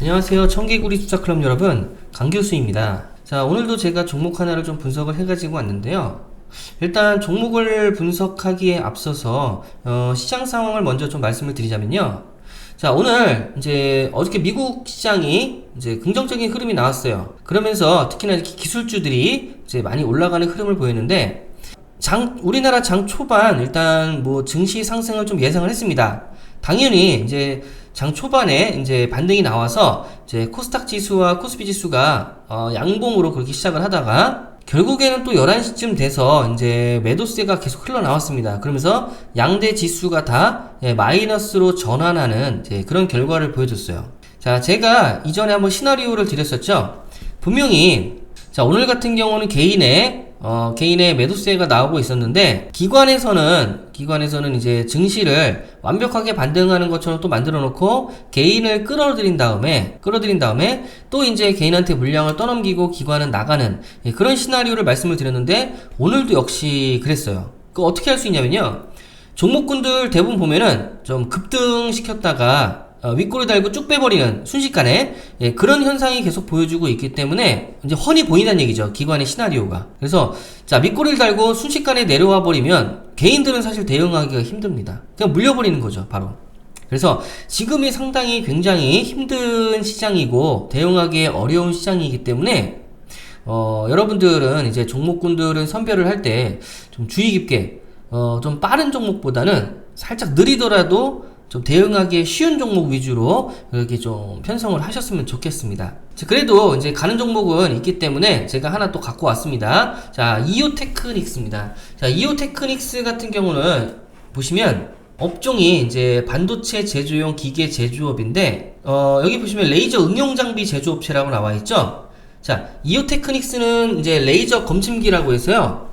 안녕하세요. 청개구리 투자클럽 여러분, 강교수입니다. 자, 오늘도 제가 종목 하나를 좀 분석을 해가지고 왔는데요. 일단 종목을 분석하기에 앞서서 어, 시장 상황을 먼저 좀 말씀을 드리자면요. 자, 오늘 이제 어저께 미국 시장이 이제 긍정적인 흐름이 나왔어요. 그러면서 특히나 이렇게 기술주들이 이제 많이 올라가는 흐름을 보였는데 장 우리나라 장 초반 일단 뭐 증시 상승을 좀 예상을 했습니다. 당연히 이제 장 초반에 이제 반등이 나와서 이제 코스닥 지수와 코스피 지수가 어 양봉으로 그렇게 시작을 하다가 결국에는 또 11시쯤 돼서 이제 매도세가 계속 흘러나왔습니다. 그러면서 양대 지수가 다 예, 마이너스로 전환하는 그런 결과를 보여줬어요. 자, 제가 이전에 한번 시나리오를 드렸었죠. 분명히 자, 오늘 같은 경우는 개인의 어, 개인의 매도세가 나오고 있었는데 기관에서는 기관에서는 이제 증시를 완벽하게 반등하는 것처럼 또 만들어 놓고 개인을 끌어들인 다음에 끌어들인 다음에 또 이제 개인한테 물량을 떠넘기고 기관은 나가는 예, 그런 시나리오를 말씀을 드렸는데 오늘도 역시 그랬어요. 그 어떻게 할 수 있냐면요. 종목군들 대부분 보면은 좀 급등 시켰다가 어, 윗꼬리 달고 쭉 빼버리는 순식간에 예, 그런 현상이 계속 보여주고 있기 때문에 이제 훤히 보인다는 얘기죠. 기관의 시나리오가. 그래서 자 윗꼬리를 달고 순식간에 내려와 버리면 개인들은 사실 대응하기가 힘듭니다. 그냥 물려버리는 거죠 바로. 그래서 지금이 상당히 굉장히 힘든 시장이고 대응하기 어려운 시장이기 때문에 어, 여러분들은 이제 종목군들은 선별을 할 때 좀 주의 깊게 어, 좀 빠른 종목보다는 살짝 느리더라도 좀 대응하기에 쉬운 종목 위주로 이렇게 좀 편성을 하셨으면 좋겠습니다. 자, 그래도 이제 가는 종목은 있기 때문에 제가 하나 또 갖고 왔습니다. 자, 이오테크닉스입니다. 자, 이오테크닉스 같은 경우는 보시면 업종이 이제 반도체 제조용 기계 제조업인데 어, 여기 보시면 레이저 응용 장비 제조업체라고 나와 있죠. 자, 이오테크닉스는 이제 레이저 검침기라고 해서요.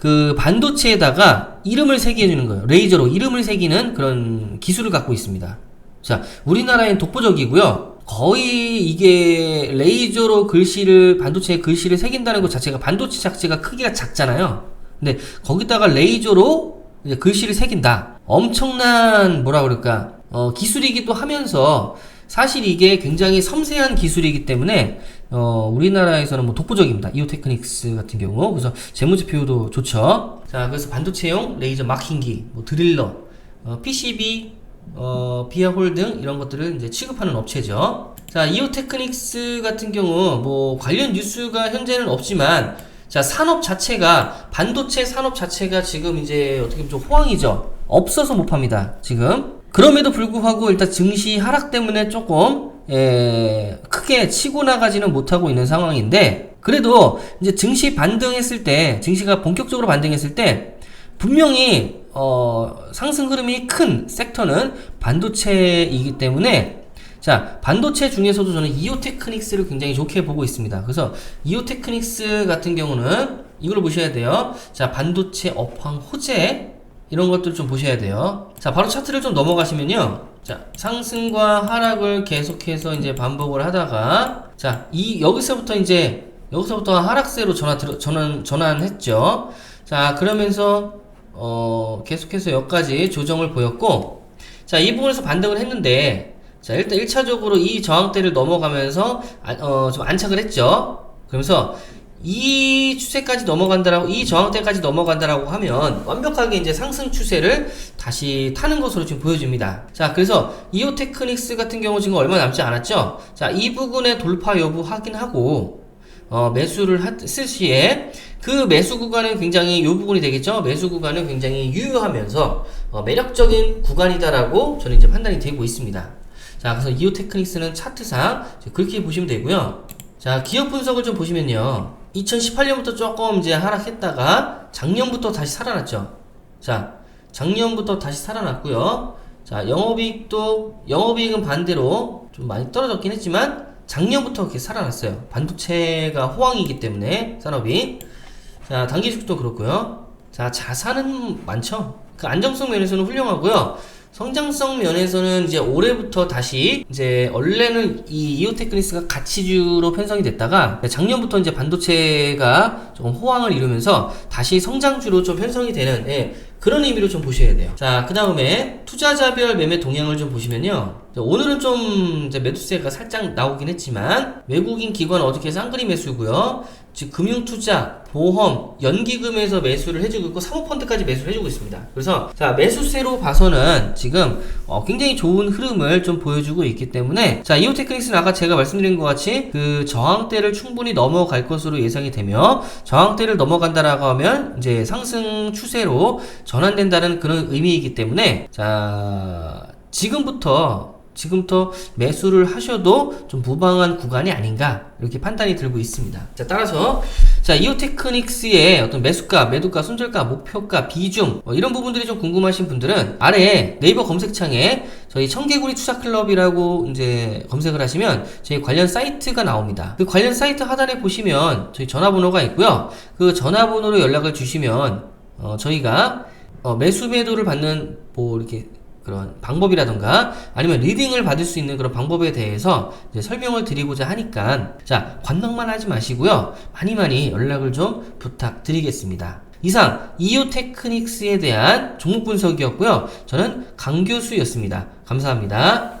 그 반도체에다가 이름을 새겨 주는 거예요. 레이저로 이름을 새기는 그런 기술을 갖고 있습니다. 자, 우리나라엔 독보적이고요. 거의 이게 레이저로 글씨를 반도체에 글씨를 새긴다는 것 자체가 반도체 자체가 크기가 작잖아요. 근데 거기다가 레이저로 글씨를 새긴다. 엄청난 뭐라 그럴까? 어, 기술이기도 하면서 사실 이게 굉장히 섬세한 기술이기 때문에 어, 우리나라에서는 뭐 독보적입니다. 이오테크닉스 같은 경우. 그래서 재무제표도 좋죠. 자, 그래서 반도체용 레이저 마킹기, 뭐 드릴러, 어, PCB, 어, 비아 홀 등 이런 것들을 이제 취급하는 업체죠. 자, 이오테크닉스 같은 경우 뭐 관련 뉴스가 현재는 없지만 자, 산업 자체가 반도체 산업 자체가 지금 이제 어떻게 보면 좀 호황이죠. 없어서 못 팝니다. 지금. 그럼에도 불구하고 일단 증시 하락 때문에 조금 예, 크게 치고 나가지는 못하고 있는 상황인데 그래도 이제 증시 반등했을 때 증시가 본격적으로 반등했을 때 분명히 어, 상승 흐름이 큰 섹터는 반도체이기 때문에 자 반도체 중에서도 저는 이오테크닉스를 굉장히 좋게 보고 있습니다. 그래서 이오테크닉스 같은 경우는 이걸 보셔야 돼요. 자 반도체 업황 호재 이런 것들 좀 보셔야 돼요. 자, 바로 차트를 좀 넘어가시면요. 자, 상승과 하락을 계속해서 이제 반복을 하다가, 자, 이, 여기서부터 이제, 여기서부터 하락세로 전환, 전환, 전환했죠. 자, 그러면서, 어, 계속해서 여기까지 조정을 보였고, 자, 이 부분에서 반등을 했는데, 자, 일단 1차적으로 이 저항대를 넘어가면서, 아, 어, 좀 안착을 했죠. 그러면서, 이 추세까지 넘어간다라고 이 저항대까지 넘어간다라고 하면 완벽하게 이제 상승 추세를 다시 타는 것으로 지금 보여집니다. 자, 그래서 이오테크닉스 같은 경우 지금 얼마 남지 않았죠? 자, 이 부분의 돌파 여부 확인하고 어, 매수를 했을 시에 그 매수 구간은 굉장히 이 부분이 되겠죠? 매수 구간은 굉장히 유효하면서 어, 매력적인 구간이다라고 저는 이제 판단이 되고 있습니다. 자, 그래서 이오테크닉스는 차트상 그렇게 보시면 되고요. 자, 기업 분석을 좀 보시면요. 2018년부터 조금 이제 하락했다가 작년부터 다시 살아났죠. 자, 작년부터 다시 살아났고요. 자, 영업이익도 영업이익은 반대로 좀 많이 떨어졌긴 했지만 작년부터 이렇게 살아났어요. 반도체가 호황이기 때문에 산업이 자, 단기주식도 그렇고요. 자, 자산은 많죠. 그 안정성 면에서는 훌륭하고요. 성장성 면에서는 이제 올해부터 다시 이제 원래는 이 이오테크니스가 가치주로 편성이 됐다가 작년부터 이제 반도체가 조금 호황을 이루면서 다시 성장주로 좀 편성이 되는 예, 그런 의미로 좀 보셔야 돼요. 자, 그 다음에 투자자별 매매 동향을 좀 보시면요. 자, 오늘은 좀 이제 매도세가 살짝 나오긴 했지만 외국인 기관 어떻게 쌍그리 매수고요. 즉 금융투자, 보험, 연기금에서 매수를 해주고 있고 사모펀드까지 매수를 해주고 있습니다. 그래서 자 매수세로 봐서는 지금 어, 굉장히 좋은 흐름을 좀 보여주고 있기 때문에 자 이오테크닉스는 아까 제가 말씀드린 것 같이 그 저항대를 충분히 넘어갈 것으로 예상이 되며 저항대를 넘어간다라고 하면 이제 상승 추세로 전환된다는 그런 의미이기 때문에 자 지금부터 지금부터 매수를 하셔도 좀 무방한 구간이 아닌가 이렇게 판단이 들고 있습니다. 자 따라서 자 이오테크닉스의 어떤 매수가, 매도가, 손절가, 목표가, 비중 뭐 이런 부분들이 좀 궁금하신 분들은 아래 네이버 검색창에 저희 청개구리 투자 클럽이라고 이제 검색을 하시면 저희 관련 사이트가 나옵니다. 그 관련 사이트 하단에 보시면 저희 전화번호가 있고요. 그 전화번호로 연락을 주시면 어, 저희가 어, 매수 매도를 받는 뭐 이렇게 그런 방법이라던가 아니면 리딩을 받을 수 있는 그런 방법에 대해서 설명을 드리고자 하니까 자 관망만 하지 마시고요 많이 많이 연락을 좀 부탁드리겠습니다. 이상 이오 테크닉스에 대한 종목 분석이었고요. 저는 강 교수였습니다. 감사합니다.